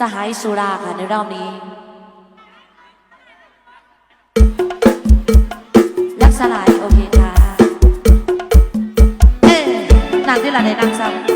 สหายสุราค่ะในรอบนี้ รักสลายโอเคค่ะ เอ๊ะนางที่หลานในนางซ้ำ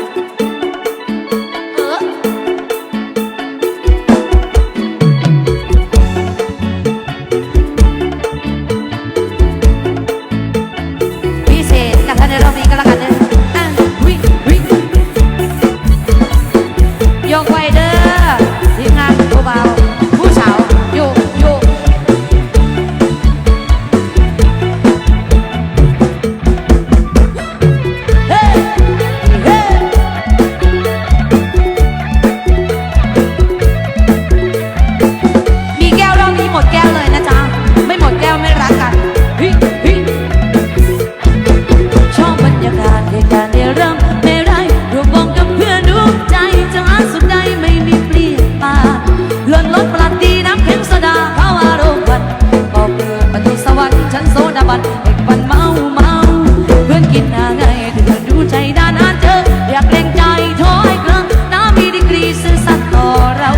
เกรงใจถอยเกลืน้ำมีดีกรีซื่อสัตย์ต่อเรา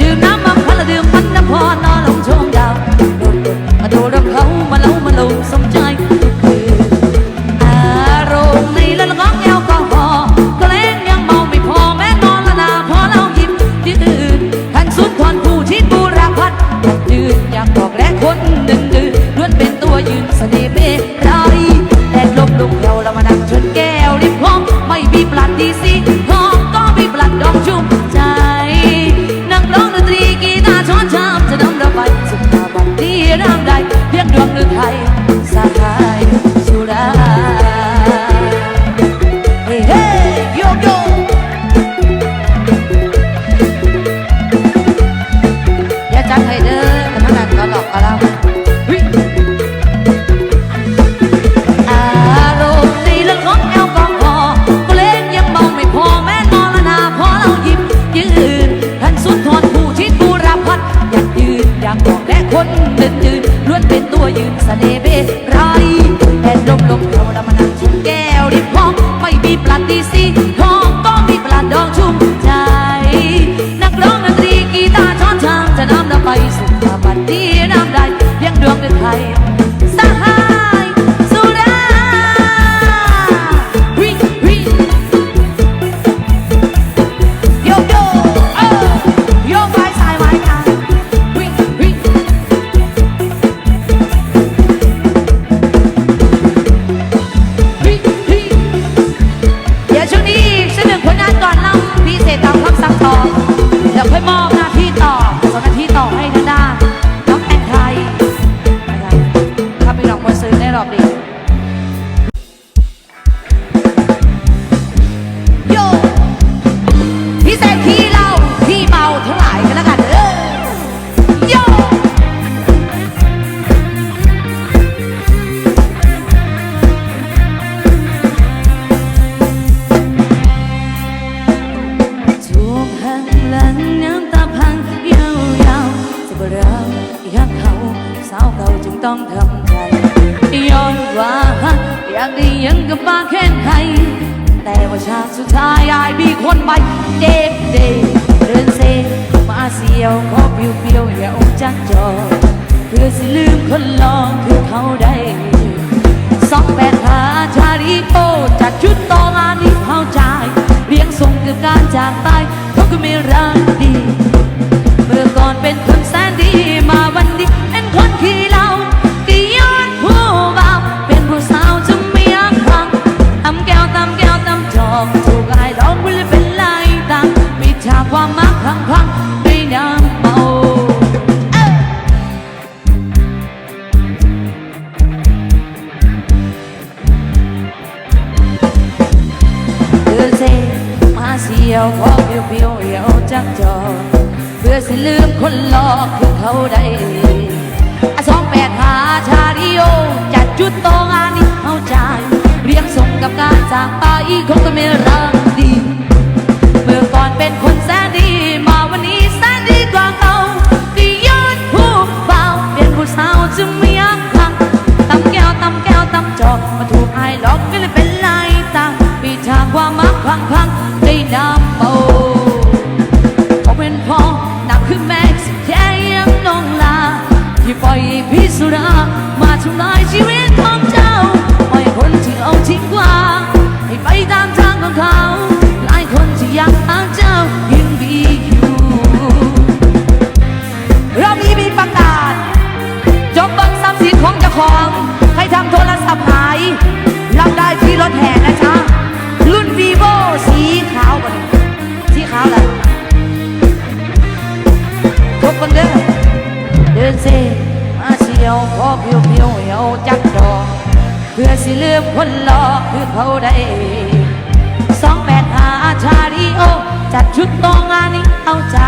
ดื่มน้ำมาพันละดื่มพันน้ำพอนอนลงชมดาวโดดๆมาดูรำเขามาเล่ามาลงสมใจทุกคืนอารมณ์ในละละก้องแอลกอฮอล์ก็เล่นยังเมาไม่พอแม้นอนละนาพอเราหยิบที่อื่นทันสุดทอนผู้ชิดบูราพัดอยากยืนอยากบอกและคนดึงดื้อล้วนเป็นตัวยืนเสน่ห์เบรายแดดลมลุกเราเรามา องไม่มีปลัดดีซีหอมก็มีปลัดดอกชุ่มใจ นักร้องดนตรีกีตาร์ช้อนชามจะนำเราไปสุขภาพดีร่างใดเพียงดวงหรือไทยสาขาย ตัวยืนเสน่ห์เบไรแอดลมลมเราเรามานั่งชนแก้วริมห้องไม่มีปลาตีสีทองก็มีปลาดองชุ่มใจ นักร้องดนตรีกีตาร์ช้อนชามจะนำเราไปสู่ความบันที่น้ำใดเพียงดวงหรือไทย สาวเก่าจึงต้องทำใจย้อนว่าอยากได้ยังกับบ้าแค่ไหนแต่ว่าชาติสุดท้ายอายมีคนใหม่เด็กเด็กเดินเซมาเสียวขอเปียวเปียวๆอย่าอมจักจอเพื่อสิลืมคนลองคือเขาได้สองแปดหาชาริโอจัดชุดโตงานนี้เข้าใจเลี้ยงส่งกับการจากตายเขาก็ไม่รักดี เมื่อก่อนเป็นคนแสนดีมาวันนี้ เป็นคนขี้เหล้ากี่ย้อนผู้บ่าวเป็นผู้สาวจะไม่ยักขังตำแก้วตำแก้วตำจอกถูกไอ้ดอกไม่เลยเป็นลายตังปิดฉากความมักพังพังด้วยน้ำเมาเอ้อ เพื่อเซมาเสียวขอเพียวเพียวๆเหี่ยวจักจอเพื่อสิลืมคนหลอกคือเขาได้ ดจุดโตงานนี้เข้าใจ เรียงส่งกับการจากไปคงจะไม่รักดี เมื่อก่อนเป็นคน ซมาเชียวขอเพียวเพียวเหี่ยวจักดอกเพื่อสิลืมคนหลอกคือเขาได้สองแปดหาชาริโอ จัดชุดตองงานนี้เอาใจ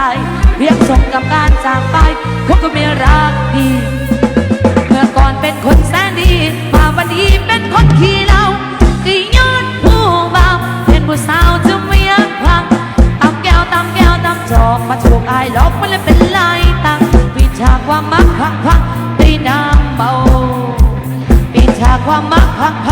เพียงส่งกับการจากไปคงก็ไม่รักดี เมื่อก่อนเป็นคนแสนดี มาวันนี้เป็นคนขี้ลา ความมักพักพักได้น้ำเบา